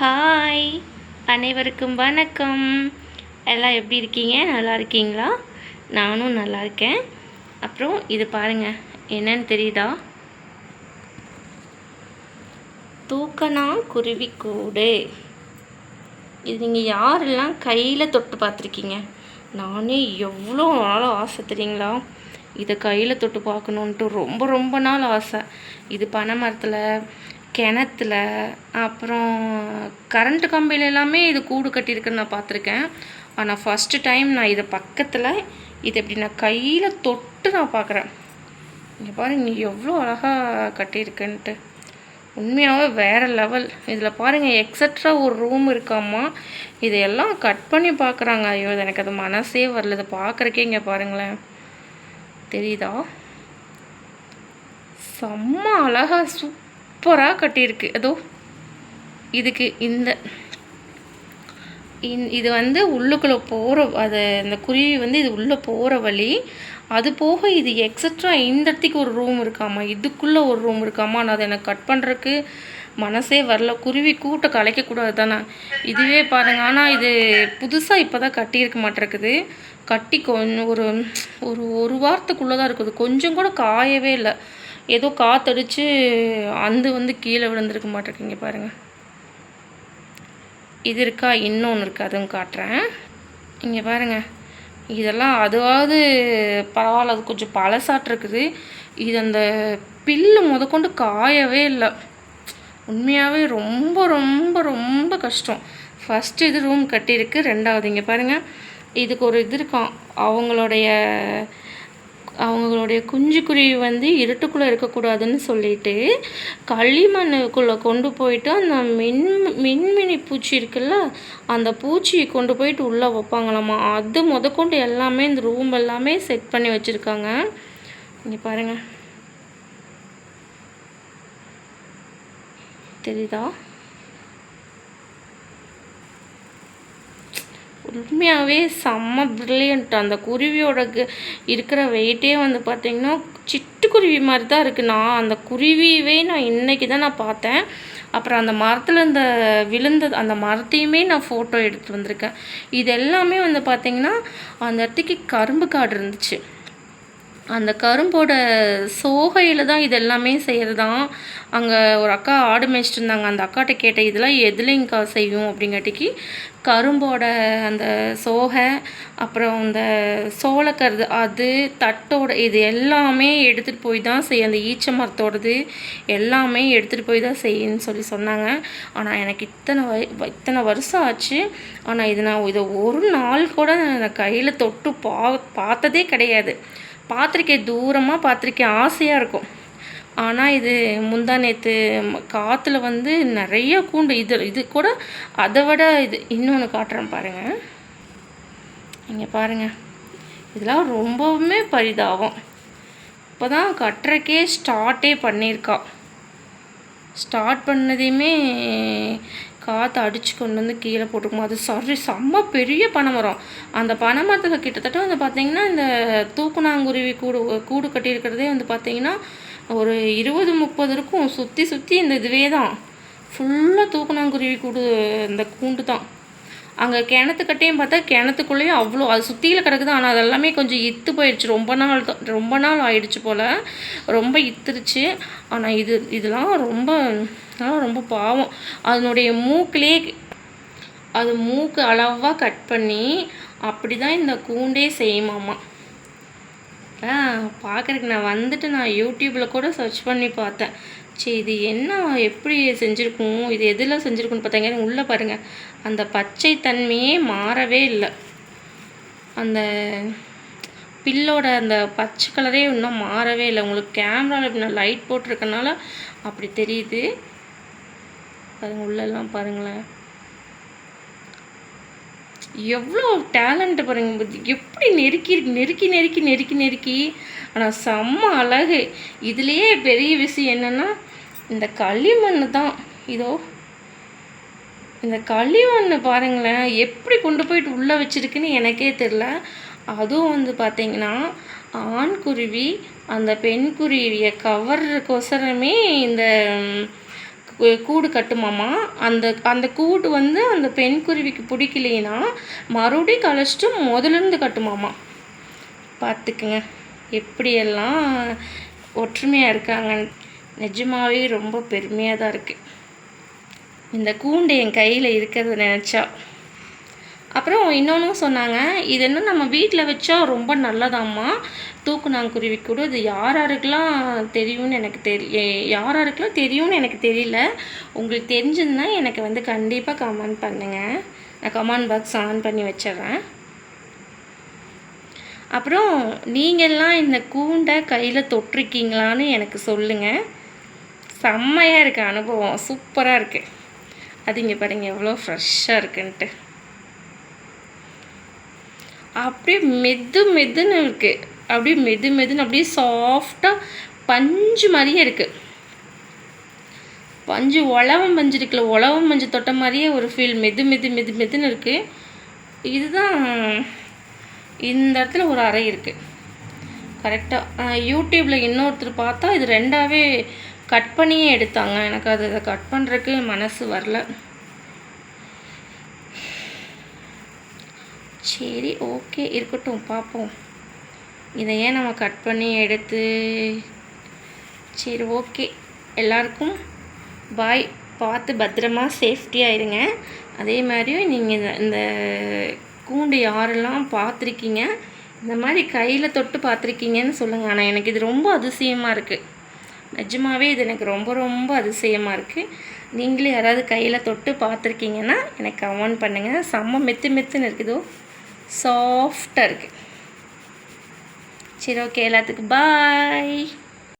Hi அனைவருக்கும் வணக்கம். எல்லாம் எப்படி இருக்கீங்க? நல்லா இருக்கீங்களா? நானும் நல்லா இருக்கேன். அப்புறம் இது பாருங்கள் என்னன்னு தெரியுதா? தூக்கணா குருவிக்கூடு. இது நீங்கள் யாரெல்லாம் கையில் தொட்டு பார்த்துருக்கீங்க? நானே எவ்வளோ நாள் ஆசை தெரியுங்களா? இதை கையில் தொட்டு பார்க்கணுன்ட்டு ரொம்ப ரொம்ப நாள் ஆசை. இது பனை மரத்தில் கிணத்துல அப்புறம் கரண்ட் கம்பியில் எல்லாமே இது கூடு கட்டியிருக்குன்னு நான் பார்த்துருக்கேன். ஆனால் ஃபஸ்ட்டு டைம் நான் இதை பக்கத்தில் இது எப்படி நான் கையில் தொட்டு நான் பார்க்குறேன். இங்கே பாருங்க நீ எவ்வளோ அழகாக கட்டியிருக்குன்ட்டு. உண்மையாகவே வேறு லெவல் இதில் பாருங்கள் எக்ஸட்ரா ஒரு ரூம் இருக்காமா இதையெல்லாம் கட் பண்ணி பார்க்குறாங்க. ஐயோ இது எனக்கு அது மனசே வரல. இதை பார்க்குறக்கே இங்கே பாருங்களேன். தெரியுதா? செம்ம அழகாக சூப்பராக கட்டியிருக்கு. அதோ இதுக்கு இந்த இந் இது வந்து உள்ளுக்குள்ளே போகிற அது அந்த குருவி வந்து இது உள்ளே போகிற வழி. அது போக இது எக்ஸட்ரா இந்த இடத்துக்கு ஒரு ரூம் இருக்காமா? இதுக்குள்ளே ஒரு ரூம் இருக்காமா? நான் அதை எனக்கு கட் பண்ணுறக்கு மனசே வரல. குருவி கூட்டை கலைக்கக்கூடாது தானே? இதுவே பாருங்க. ஆனால் இது புதுசாக இப்போ தான் கட்டியிருக்க மாட்டேருக்குது. கட்டி கொஞ்சம் ஒரு ஒரு ஒரு வாரத்துக்குள்ளே தான் இருக்குது. கொஞ்சம் கூட காயவே இல்லை. ஏதோ காத்தடிச்சு அந்து வந்து கீழே விழுந்திருக்க மாட்டிருக்கீங்க பாருங்கள் இது இருக்கா? இன்னொன்று இருக்குது அதுவும் காட்டுறேன். இங்கே பாருங்கள் இதெல்லாம் அதுவாவது பரவாயில்ல அது கொஞ்சம் பழசாட்டிருக்குது. இது அந்த பில்லு முதற்கொண்டு காயவே இல்லை. உண்மையாகவே ரொம்ப ரொம்ப ரொம்ப கஷ்டம். ஃபஸ்ட்டு இது ரூம் கட்டியிருக்கு ரெண்டாவது இங்கே பாருங்கள் இதுக்கு ஒரு இது இருக்கான் அவங்களுடைய அவங்களுடைய குஞ்சுக்குருவி வந்து இருட்டுக்குள்ளே இருக்கக்கூடாதுன்னு சொல்லிட்டு களிமண்ணுக்குள்ளே கொண்டு போயிட்டு அந்த மின் மின்மினி பூச்சி இருக்குல்ல அந்த பூச்சியை கொண்டு போயிட்டு உள்ளே வைப்பாங்களாமா? அது முதற்கொண்டு எல்லாமே இந்த ரூம் எல்லாமே செட் பண்ணி வச்சுருக்காங்க. இங்கே பாருங்கள் தெரியுதா? உண்மையாகவே செம்ம ப்ரில்லியண்ட் அந்த குருவியோட க- இருக்கிற வெயிட்டே வந்து பார்த்திங்கன்னா சிட்டுக்குருவி மாதிரி தான் இருக்குது நான் அந்த குருவியவே நான் இன்னைக்கு தான் நான் பார்த்தேன். அப்புறம் அந்த மரத்தில் இந்த விழுந்தது அந்த மரத்தையுமே நான் ஃபோட்டோ எடுத்து வந்திருக்கேன். இது எல்லாமே வந்து பார்த்திங்கன்னா அந்த இடத்துக்கு கரும்பு காடு இருந்துச்சு. அந்த கரும்போட சோகையில் தான் இது எல்லாமே செய்கிறதாம் அங்கே ஒரு அக்கா ஆடு மேய்ச்சிட்டு இருந்தாங்க அந்த அக்காட்ட கேட்டேன் இதெல்லாம் எதுலேங்கக்கா செய்யும்? அப்படிங்காட்டிக்கு கரும்போட அந்த சோகை அப்புறம் அந்த சோளக்கருது அது தட்டோட இது எல்லாமே எடுத்துகிட்டு போய் தான் செய்ய அந்த ஈச்ச மரத்தோடது எல்லாமே எடுத்துகிட்டு போய் தான் செய்யுன்னு சொல்லி சொன்னாங்க. ஆனால் எனக்கு இத்தனை வய வ- இத்தனை வருஷம் ஆச்சு. ஆனால் இது நான் இதை ஒரு நாள் கூட நான் கையில் தொட்டு பா பார்த்ததே கிடையாது. பார்த்துருக்கேன் தூரமாக பார்த்துருக்கேன் ஆசையாக இருக்கும். ஆனால் இது முந்தா நேற்று காற்றுல வந்து நிறைய கூண்டு இது இது கூட அதை விட இது இன்னொன்று காட்டுறேன் பாருங்கள் இங்கே பாருங்கள் இதெல்லாம் ரொம்பவுமே பரிதாபம். இப்போ தான் கட்டுறக்கே ஸ்டார்ட்டே பண்ணியிருக்கா. ஸ்டார்ட் பண்ணதையுமே காற்று அடித்து கொண்டு வந்து கீழே போட்டுருக்கும் அது சரி செம்ம பெரிய பனைமரம் அந்த பனைமரத்தில் கிட்டத்தட்ட வந்து பார்த்தீங்கன்னா இந்த தூக்குனாங்குருவி கூடு கூடு கட்டியிருக்கிறதே வந்து பார்த்தீங்கன்னா ஒரு இருபது முப்பது இருக்கும். சுற்றி சுற்றி இந்த இதுவே தான். ஃபுல்லாக தூக்குனாங்குருவி கூடு இந்த கூண்டு தான். அங்கே கிணத்துக்கட்டையும் பார்த்தா கிணத்துக்குள்ளேயும் அவ்வளோ அது சுற்றியில் கிடக்குது. ஆனால் அதெல்லாமே கொஞ்சம் இத்து போயிடுச்சு ரொம்ப நாள் தான் ரொம்ப நாள் ஆயிடுச்சு போல். ரொம்ப இத்துருச்சு. ஆனால் இது இதெல்லாம் ரொம்ப இதெல்லாம் ரொம்ப பாவம். அதனுடைய மூக்கிலே அது மூக்கு அளவாக கட் பண்ணி அப்படி தான் இந்த கூண்டே செய்யுமாமா. ஆ நான் வந்துட்டு நான் யூடியூப்பில் கூட சர்ச் பண்ணி பார்த்தேன். சரி இது என்ன? எப்படி செஞ்சுருக்கும்? இது எதில் செஞ்சுருக்குன்னு பார்த்தாங்க உள்ளே பாருங்கள் அந்த பச்சை தன்மையே மாறவே இல்லை. அந்த பில்லோட அந்த பச்சை கலரே இன்னும் மாறவே இல்லை. உங்களுக்கு கேமராவில் இப்படி நான் லைட் போட்டிருக்கனால அப்படி தெரியுது. பாருங்கள் உள்ளெல்லாம் பாருங்களேன். எவ்வளோ டேலண்ட்டு பாருங்க எப்படி நெருக்கி நெருக்கி நெருக்கி நெருக்கி நெருக்கி. ஆனால் செம்ம அழகு. இதுலேயே பெரிய விஷயம் என்னென்னா இந்த களிமண் தான். இதோ இந்த களிமண் பாருங்களேன் எப்படி கொண்டு போயிட்டு உள்ளே வச்சுருக்குன்னு எனக்கே தெரில அதுவும் வந்து பார்த்தீங்கன்னா ஆண் குருவி அந்த பெண் குருவியை கவர்றதுக்கோசரமே இந்த கூடு கட்டுமாமா அந்த அந்த கூடு வந்து அந்த பெண் குருவிக்கு பிடிக்கலைன்னா மறுபடியும் கழிச்சிட்டு முதலேருந்து கட்டுமாமா பார்த்துக்குங்க. எப்படியெல்லாம் ஒற்றுமையாக இருக்காங்க. நிஜமாவே ரொம்ப பெருமையாக தான் இருக்குது இந்த கூண்டு என் கையில் இருக்கிறத நினச்சா. அப்புறம் இன்னொன்றும் சொன்னாங்க. இது என்ன நம்ம வீட்டில் வச்சா ரொம்ப நல்லதாம்மா. தூக்குநாங்குருவி கூட இது யார் யாருக்கெல்லாம் தெரியும்னு எனக்கு தெரிய யார் யாருக்கெல்லாம் தெரியும்னு எனக்கு தெரியல. உங்களுக்கு தெரிஞ்சதுன்னா எனக்கு வந்து கண்டிப்பாக கமெண்ட் பண்ணுங்கள் நான் கமெண்ட் பாக்ஸ் ஆன் பண்ணி வச்சிடுறேன். அப்புறம் நீங்கள்லாம் இந்த கூண்டை கையில் தொட்டிருக்கீங்களான்னு எனக்கு சொல்லுங்கள் செம்மையாக இருக்குது அனுபவம். சூப்பராக இருக்குது அது இங்கே பாருங்கள் எவ்வளோ ஃப்ரெஷ்ஷாக இருக்குன்ட்டு. அப்படியே மெது மெதுன்னு இருக்குது அப்படியே மெது மெதுன்னு அப்படியே சாஃப்டாக பஞ்சு மாதிரியே இருக்குது பஞ்சு உழவம் பஞ்சு இருக்குல்ல உழவம் பஞ்சு தொட்ட மாதிரியே ஒரு ஃபீல் மெது மெது மெது மெதுன்னு இருக்குது இதுதான் இந்த இடத்துல ஒரு அறை இருக்குது கரெக்டாக யூடியூப்பில் இன்னொருத்தர் பார்த்தா இது ரெண்டாவே கட் பண்ணியே எடுத்தாங்க. எனக்கு அது அதை கட் பண்ணுறதுக்கு மனசு வரல. சரி ஓகே இருக்கட்டும் பார்ப்போம். இதை ஏன் நம்ம கட் பண்ணி எடுத்து சரி ஓகே எல்லாருக்கும் பாய் பார்த்து பத்திரமா சேஃப்டியாக இருங்க அதே மாதிரியும் நீங்கள் இந்த இந்த கூண்டு யாரெல்லாம் பார்த்துருக்கீங்க இந்த மாதிரி கையில் தொட்டு பார்த்துருக்கீங்கன்னு சொல்லுங்கள் ஆனால் எனக்கு இது ரொம்ப அதிசயமாக இருக்குது நிஜமாவே இது எனக்கு ரொம்ப ரொம்ப அதிசயமாக இருக்குது நீங்களே யாராவது கையில் தொட்டு பார்த்துருக்கீங்கன்னா எனக்கு கமெண்ட் பண்ணுங்கள் செம்ம மெத்து மெத்துன்னு இருக்குதோ சாஃப்டாக இருக்குது சரி ஓகே எல்லாத்துக்கும் பாய்